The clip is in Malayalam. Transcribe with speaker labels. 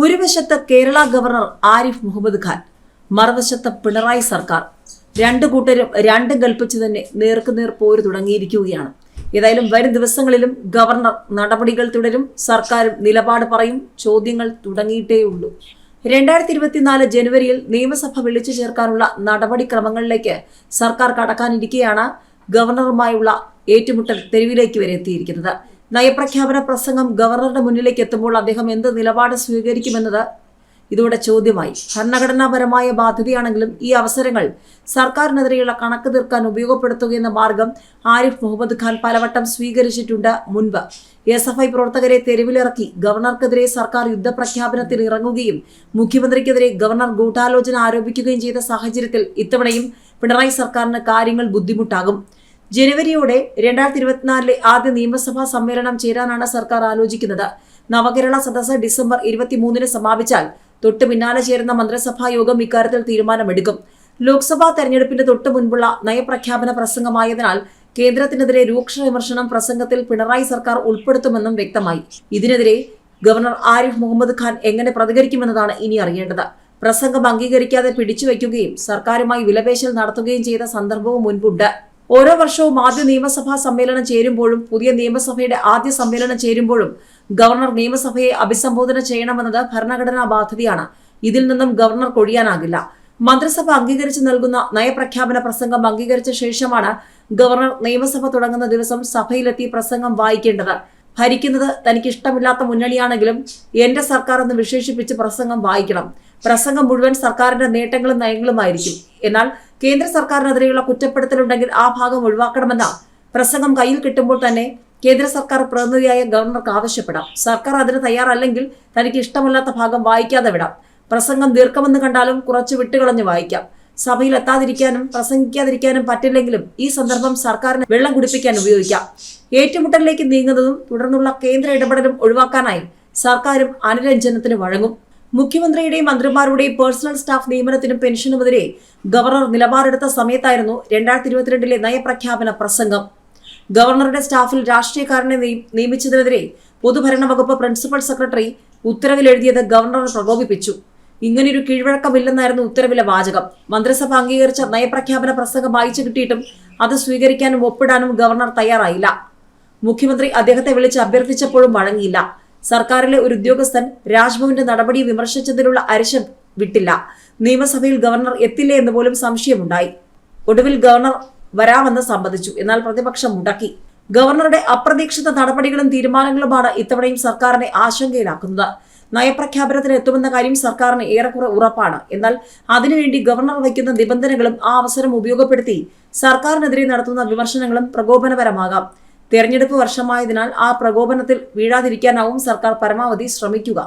Speaker 1: ഒരു വശത്ത് കേരള ഗവർണർ ആരിഫ് മുഹമ്മദ് ഖാൻ മറുവശത്ത് പിണറായി സർക്കാർ. രണ്ടു കൂട്ടരും രണ്ടും കൽപ്പിച്ചു തന്നെ നേർക്കുനേർ പോര് തുടങ്ങിയിരിക്കുകയാണ്. ഏതായാലും വരും ദിവസങ്ങളിലും ഗവർണർ നടപടികൾ തുടരും സർക്കാരും നിലപാട് പറയും ചോദ്യങ്ങൾ തുടങ്ങിയിട്ടേയുള്ളൂ. രണ്ടായിരത്തി ഇരുപത്തിനാല് ജനുവരിയിൽ നിയമസഭ വിളിച്ചു ചേർക്കാനുള്ള നടപടിക്രമങ്ങളിലേക്ക് സർക്കാർ കടക്കാനിരിക്കെയാണ് ഗവർണറുമായുള്ള ഏറ്റുമുട്ടൽ തെരുവിലേക്ക് വരെ എത്തിയിരിക്കുന്നത്. നയപ്രഖ്യാപന പ്രസംഗം ഗവർണറുടെ മുന്നിലേക്ക് എത്തുമ്പോൾ അദ്ദേഹം എന്ത് നിലപാട് സ്വീകരിക്കുമെന്നത് ഇതോടെ ചോദ്യമായി. ഭരണഘടനാപരമായ ബാധ്യതയാണെങ്കിലും ഈ അവസരങ്ങൾ സർക്കാരിനെതിരെയുള്ള കണക്ക് തീർക്കാൻ ഉപയോഗപ്പെടുത്തുകയെന്ന മാർഗം ആരിഫ് മുഹമ്മദ് ഖാൻ പലവട്ടം സ്വീകരിച്ചിട്ടുണ്ട് മുൻപ്. എസ് എഫ് ഐ പ്രവർത്തകരെ തെരുവിലിറക്കി ഗവർണർക്കെതിരെ സർക്കാർ യുദ്ധപ്രഖ്യാപനത്തിൽ ഇറങ്ങുകയും മുഖ്യമന്ത്രിക്കെതിരെ ഗവർണർ ഗൂഢാലോചന ആരോപിക്കുകയും ചെയ്ത സാഹചര്യത്തിൽ ഇത്തവണയും പിണറായി സർക്കാരിന് കാര്യങ്ങൾ ബുദ്ധിമുട്ടാകും. ജനുവരിയോടെ രണ്ടായിരത്തി ഇരുപത്തിനാലിലെ ആദ്യ നിയമസഭാ സമ്മേളനം ചേരാനാണ് സർക്കാർ ആലോചിക്കുന്നത്. നവകേരള സദസ്സ് ഡിസംബർ ഇരുപത്തിമൂന്നിന് സമാപിച്ചാൽ തൊട്ടു പിന്നാലെ ചേരുന്ന മന്ത്രിസഭാ യോഗം ഇക്കാര്യത്തിൽ തീരുമാനമെടുക്കും. ലോക്സഭാ തെരഞ്ഞെടുപ്പിന്റെ തൊട്ടു മുൻപുള്ള നയപ്രഖ്യാപന പ്രസംഗമായതിനാൽ കേന്ദ്രത്തിനെതിരെ രൂക്ഷ വിമർശനം പ്രസംഗത്തിൽ പിണറായി സർക്കാർ ഉൾപ്പെടുത്തുമെന്നും വ്യക്തമായി. ഇതിനെതിരെ ഗവർണർ ആരിഫ് മുഹമ്മദ് ഖാൻ എങ്ങനെ പ്രതികരിക്കുമെന്നതാണ് ഇനി അറിയേണ്ടത്. പ്രസംഗം അംഗീകരിക്കാതെ പിടിച്ചുവെക്കുകയും സർക്കാരുമായി വിലപേശൽ നടത്തുകയും ചെയ്ത സന്ദർഭവും മുൻപുണ്ട്. ഓരോ വർഷവും ആദ്യ നിയമസഭാ സമ്മേളനം ചേരുമ്പോഴും പുതിയ നിയമസഭയുടെ ആദ്യ സമ്മേളനം ചേരുമ്പോഴും ഗവർണർ നിയമസഭയെ അഭിസംബോധന ചെയ്യണമെന്നത് ഭരണഘടനാ ബാധ്യതയാണ്. ഇതിൽ നിന്നും ഗവർണർ കൊഴിയാനാകില്ല. മന്ത്രിസഭ അംഗീകരിച്ചു നൽകുന്ന നയപ്രഖ്യാപന പ്രസംഗം അംഗീകരിച്ച ശേഷമാണ് ഗവർണർ നിയമസഭ തുടങ്ങുന്ന ദിവസം സഭയിലെത്തി പ്രസംഗം വായിക്കേണ്ടത്. ഭരിക്കുന്നത് തനിക്ക് ഇഷ്ടമില്ലാത്ത മുന്നണിയാണെങ്കിലും എന്റെ സർക്കാർ എന്ന് വിശേഷിപ്പിച്ച് പ്രസംഗം വായിക്കണം. പ്രസംഗം മുഴുവൻ സർക്കാരിന്റെ നേട്ടങ്ങളും നയങ്ങളുമായിരിക്കും. എന്നാൽ കേന്ദ്ര സർക്കാരിനെതിരെയുള്ള കുറ്റപ്പെടുത്തലുണ്ടെങ്കിൽ ആ ഭാഗം ഒഴിവാക്കണമെന്ന പ്രസംഗം കയ്യിൽ കിട്ടുമ്പോൾ തന്നെ കേന്ദ്ര സർക്കാർ പ്രതിനിധിയായ ഗവർണർക്ക് ആവശ്യപ്പെടാം. സർക്കാർ അതിന് തയ്യാറല്ലെങ്കിൽ തനിക്ക് ഇഷ്ടമല്ലാത്ത ഭാഗം വായിക്കാതെ വിടാം. പ്രസംഗം ദീർഘമെന്ന് കണ്ടാലും കുറച്ച് വിട്ടുകളഞ്ഞ് വായിക്കാം. സഭയിൽ എത്താതിരിക്കാനും പ്രസംഗിക്കാതിരിക്കാനും പറ്റില്ലെങ്കിലും ഈ സന്ദർഭം സർക്കാരിന് വെള്ളം കുടിപ്പിക്കാൻ ഉപയോഗിക്കാം. ഏറ്റുമുട്ടലിലേക്ക് നീങ്ങുന്നതും തുടർന്നുള്ള കേന്ദ്ര ഇടപെടലും ഒഴിവാക്കാനായി സർക്കാരും അനുരഞ്ജനത്തിന് വഴങ്ങും. മുഖ്യമന്ത്രിയുടെയും മന്ത്രിമാരുടെയും പേഴ്സണൽ സ്റ്റാഫ് നിയമനത്തിനും പെൻഷനുമെതിരെ ഗവർണർ നിലപാടെടുത്ത സമയത്തായിരുന്നു രണ്ടായിരത്തി ഇരുപത്തിരണ്ടിലെ നയപ്രഖ്യാപന പ്രസംഗം. ഗവർണറുടെ സ്റ്റാഫിൽ രാഷ്ട്രീയക്കാരനെ നിയ- നിയമിച്ചതിനെതിരെ പൊതുഭരണ വകുപ്പ് പ്രിൻസിപ്പൽ സെക്രട്ടറി ഉത്തരവിൽ എഴുതിയത് ഗവർണറെ പ്രകോപിപ്പിച്ചു. ഇങ്ങനെയൊരു കീഴ്വഴക്കമില്ലെന്നായിരുന്നു ഉത്തരവിലെ വാചകം. മന്ത്രിസഭ അംഗീകരിച്ച നയപ്രഖ്യാപന പ്രസംഗം വായിച്ചു കിട്ടിയിട്ടും അത് സ്വീകരിക്കാനും ഒപ്പിടാനും ഗവർണർ തയ്യാറായില്ല. മുഖ്യമന്ത്രി അദ്ദേഹത്തെ വിളിച്ച് അഭ്യർത്ഥിച്ചപ്പോഴും വഴങ്ങിയില്ല. സർക്കാരിലെ ഒരു ഉദ്യോഗസ്ഥൻ രാജ്ഭവന്റെ നടപടി വിമർശിച്ചതിലുള്ള അരിശം വിട്ടില്ല. നിയമസഭയിൽ ഗവർണർ എത്തില്ലേ എന്ന് പോലും സംശയമുണ്ടായി. ഒടുവിൽ ഗവർണർ വരാമെന്ന് സമ്മതിച്ചു എന്നാൽ പ്രതിപക്ഷം മുടക്കി. ഗവർണറുടെ അപ്രതീക്ഷിത നടപടികളും തീരുമാനങ്ങളുമാണ് ഇത്തവണയും സർക്കാരിനെ ആശങ്കയിലാക്കുന്നത്. നയപ്രഖ്യാപനത്തിന് എത്തുമെന്ന കാര്യം സർക്കാരിന് ഏറെക്കുറെ ഉറപ്പാണ്. എന്നാൽ അതിനുവേണ്ടി ഗവർണർ വയ്ക്കുന്ന നിബന്ധനകളും ആ അവസരം ഉപയോഗപ്പെടുത്തി സർക്കാരിനെതിരെ നടത്തുന്ന വിമർശനങ്ങളും പ്രകോപനപരമാകാം. തെരഞ്ഞെടുപ്പ് വർഷമായതിനാൽ ആ പ്രകോപനത്തിൽ വീഴാതിരിക്കാനാവും സർക്കാർ പരമാവധി ശ്രമിക്കുക